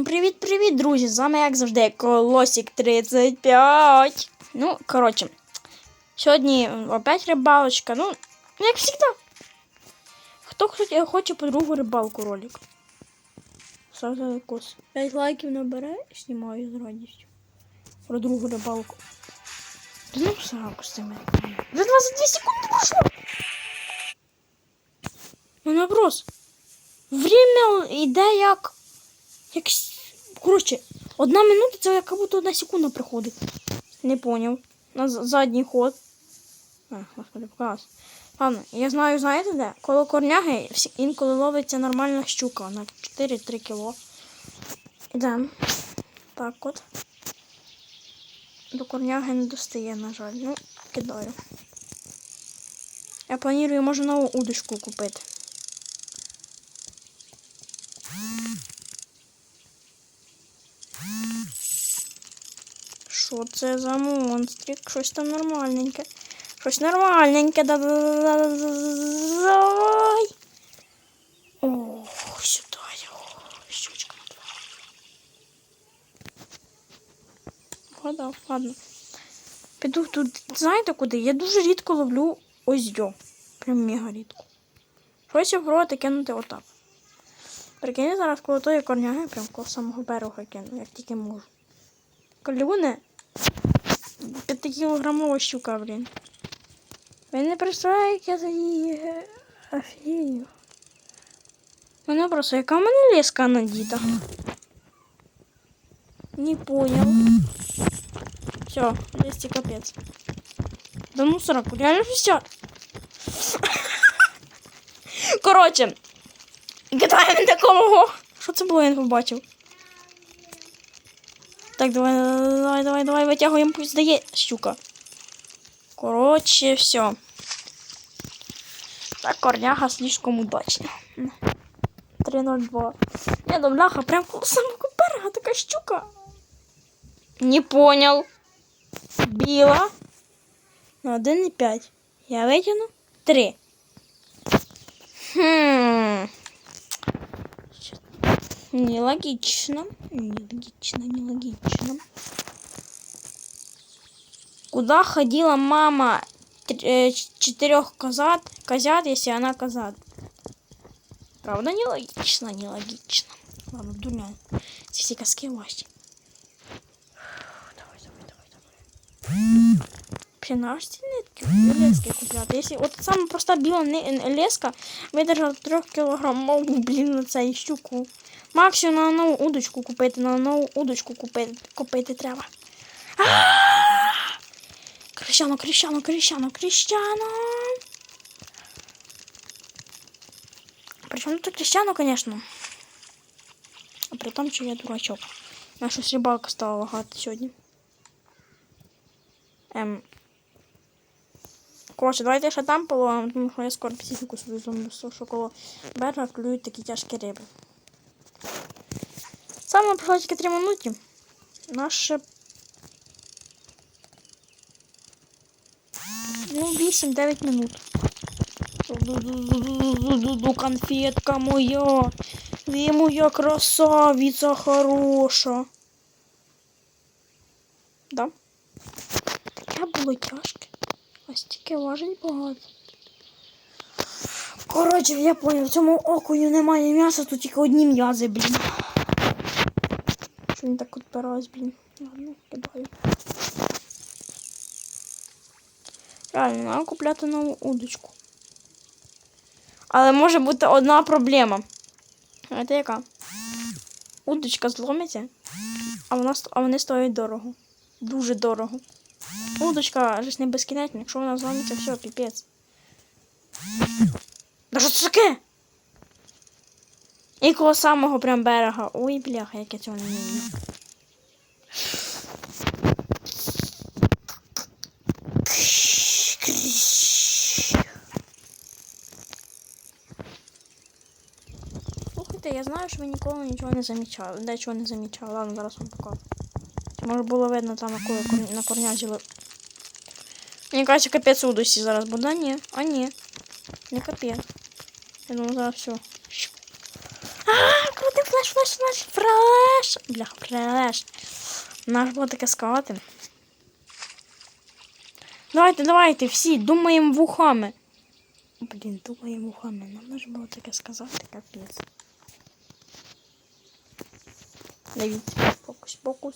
Всім привіт-привіт, друзі! З вами, як завжди, Колосік 35. Ну, коротше, сьогодні опять рибалочка. Ну, як завжди. Хто хоче, хоче по другу рибалку ролик? Ставте лайкос. 5 лайків набере і знімаю з радістю. Про другу рибалку. Ну сраку з цими. Вже 22 секунди пройшло. Ну вопрос. Время йде як. Як. Коротше, одна минута це як будто одна секунда приходить. Не поняв. На задній ход. А, господи, показ. Ладно, я знаю, знаєте де? Коло корняги інколи ловиться нормальна щука на 4-3 кіло. Ідемо. Так от. До корняги не достає, на жаль. Ну, кидаю. Я планую, може, нову удочку купити. Що це за монстрик? Щось там нормальненьке. Щось нормальненьке. Давай. Ох, сюди. Ох, щучка. Ладно, ладно. Піду тут, знаєте куди? Я дуже рідко ловлю ось йо. Прям мега рідко. Щось я пробувати кинути отак. Прикинь, зараз коло тої корняги, прям коло самого берега кину, як тільки можу. Калюне 5-кілограмова щука, блін. Ви не представляєте, я її е. Вона просто, яка в мене леска надіта. Не понял. Все, лести капець. Да ну сраку, реально все. Коротше, кидаємо такого. Що це було, я не побачив. Так, давай, давай, давай, давай, витягуємо, пусть здає щука. Коротше, все. Так, корняга слишком удачна. 3.02. Я до бляха, прям коло самого берега така щука. Не понял. Біла. На 1,5. Я витягну 3. Хм. Нелогично. Нелогично, нелогично. Куда ходила мама тр- э, ч- четырех козат, козят, если она козат? Правда, нелогично, нелогично. Ладно, дурня. Эти все коски власти. Давай, давай, давай, давай. Вообще, наш нитки лески купляти. Якщо от саме проста біла ни- леска видержала 3 кілограмову, блін, на цей щуку. Максимум на нову удочку купити, на нову удочку купити, купити треба. Крещано, крещано, крещано, крещано. Причому тут крещано, конечно. А при тому, що я дурачок. Наша рибалка стала лагати сьогодні. Ем. Коротше, давайте ще там половимо, тому що я скоро психіку свою зомбу, що коло берега клюють такі тяжкі риби. Саме пройшло тільки 3 минути. Наше. Ну, 8-9 минут. Конфетка моя. Ви моя красавиця хороша. Да? Я було тяжке. А стільки важить багато. Коротше, я поняв, в цьому окуню немає м'яса, тут тільки одні м'язи, блін. Що він так відпиралась, блін. Ладно, кидаю. Реально, треба купляти нову удочку. Але може бути одна проблема. Знаєте яка? Удочка зломиться, а, вона, а вони стоять дорого. Дуже дорого. Удочка ж не безкінечна, якщо вона зломиться, все, піпець. Да що це таке? І коло самого прям берега. Ой, бляха, як я цього не вмію. Слухайте, я знаю, що ви ніколи нічого не замічали. Дечого не замічали. Ладно, зараз вам покажу. Може було видно там на, на корнязі. Мені кажеться, капець у досі зараз буде. Ні, а ні. Не капець. Я думаю, зараз все. А, крутий флеш, флеш, флеш, флеш. Бля, флеш. Наш було таке сказати. Давайте, давайте, всі, думаємо вухами. Блін, думаємо вухами. Нам ж було таке сказати, капець. Дивіться, фокус, фокус.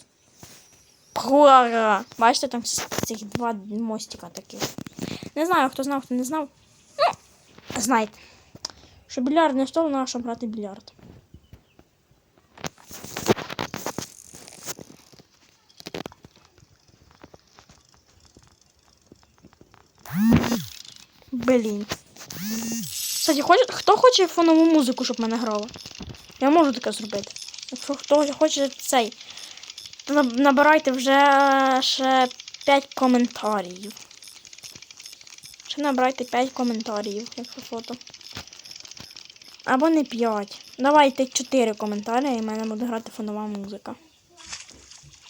Пора! Бачите, там цих два мостика таких. Не знаю, хто знав, хто не знав. Ну, знайте. Що більярд стол, щоб грати в більярд. Блін. Кстати, хто хоче фонову музику, щоб мене грала? Я можу таке зробити. Якщо хто хоче цей, то набирайте вже ще 5 коментарів. Ще набирайте 5 коментарів, якщо фото. Або не 5. Давайте 4 коментарі і в мене буде грати фонова музика.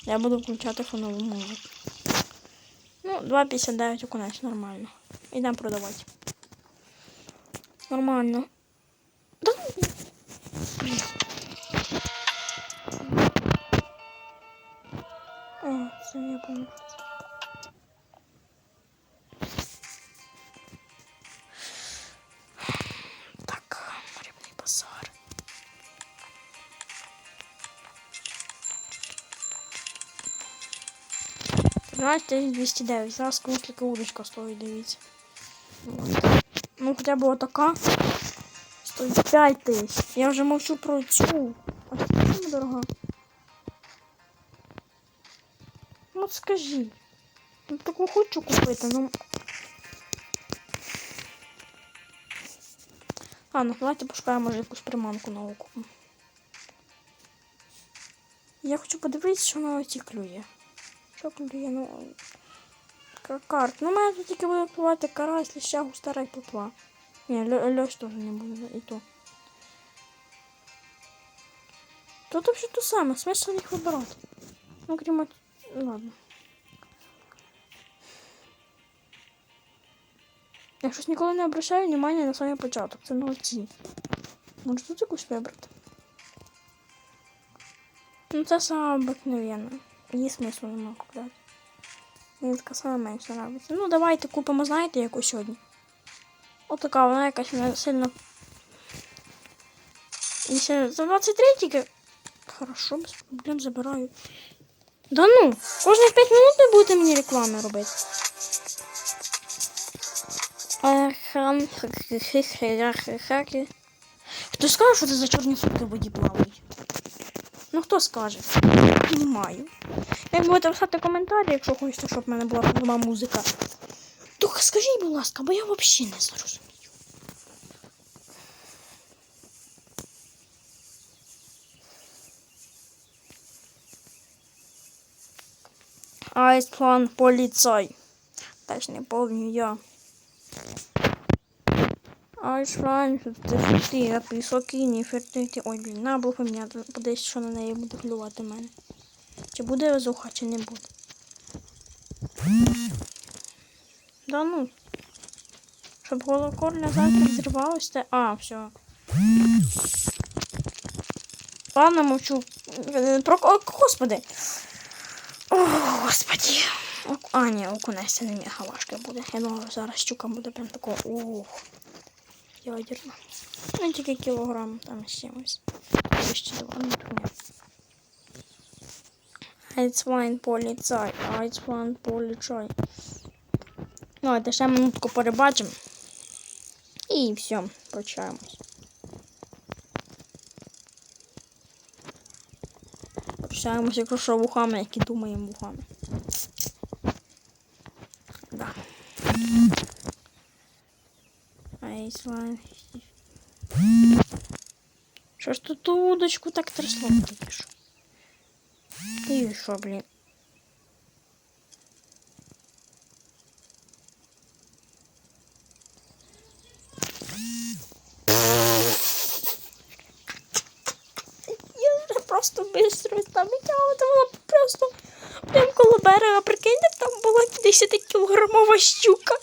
Я буду включати фонову музику. Ну, 2,59 окунець, нормально. Ідемо продавати. Нормально. Да. О, це я помню. 12209. Зараз комусь тільки удочка стоїть, дивіться. От. Ну хоча б отака. Стоїть 5 тисяч. Я вже мовчу про цю. А це чому дорога? Ну скажи. скажіть. Ну таку хочу купити, ну. А, ну давайте пошукаємо може якусь приманку науку. Я хочу подивитися, що на оті клює. Що ну. ка- Ну, мене тут тільки буде плавати карась, ліща, густара і плотва. Ні, льось теж не буде, і то. Тут вообще то саме, смисл їх вибирати. Ну, крім от... Ладно. Я щось ніколи не обращаю внимання на самий початок. Це молодці. Може тут якусь вибрати? Ну, це саме обикновенна. Її смислу нема купляти. Мені така саме менше нравиться. Ну, давайте купимо, знаєте, яку сьогодні. Отака, вона якась не сильно. І ще за 23 тільки. Хорошо, без проблем забираю. Да ну, кожні 5 минут ви будете мені реклами робити. Хто скаже, що це за чорні сутки в воді плавають? Ну хто скаже? Не Як будете писати коментарі, якщо хочете, щоб в мене була нова музика. То скажіть, будь ласка, бо я взагалі не зрозумію. Айсплан поліцай. Теж не помню я. Айсплан, ти високий, не фертити. Ой, блін, треба поміняти. Подивись, що на неї буде клювати мене. Чи буде везуха, чи не буде. Да ну. Щоб голокорня завтра зірвалося, те. А, все. Ладно, мовчу. Е, Про о, господи. О, господи. А, ні, це не мега важке буде. Я думаю, зараз щука буде прям такого. Ох. Ядерна. Ну, тільки кілограм там з чимось. Ще два, ну. Айцвайн поліцай, айцвайн. Ну, а ще минутку перебачимо. І все, прощаємось. Прощаємось, якщо що вухами, які думаємо вухами. Да. Айцвайн. Що ж тут удочку так трясло тільки І що, блін? Просто быстро там витягувала просто прям коло берега. Прикиньте, там була 10 кілограмова щука.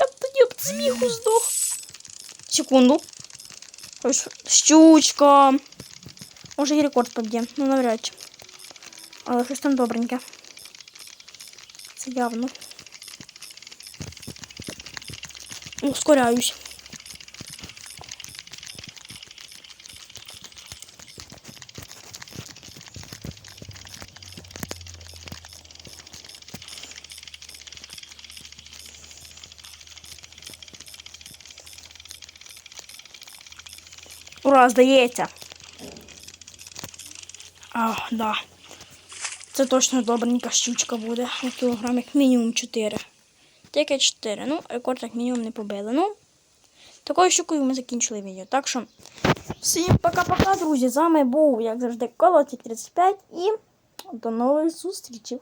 Я б тоді б сміху здох. Секунду. Ось щучка. Може і рекорд поб'є. Ну, навряд чи. Але щось там добреньке. Явно. Ускоряюсь. Здається. А, да. Це точно добренька щучка буде. На кілограм як мінімум 4. Тільки 4. Ну, рекорд як мінімум не побили. Ну, такою щукою ми закінчили відео. Так що, всім пока-пока, друзі. З вами був, як завжди, Колотик 35 і до нових зустрічей.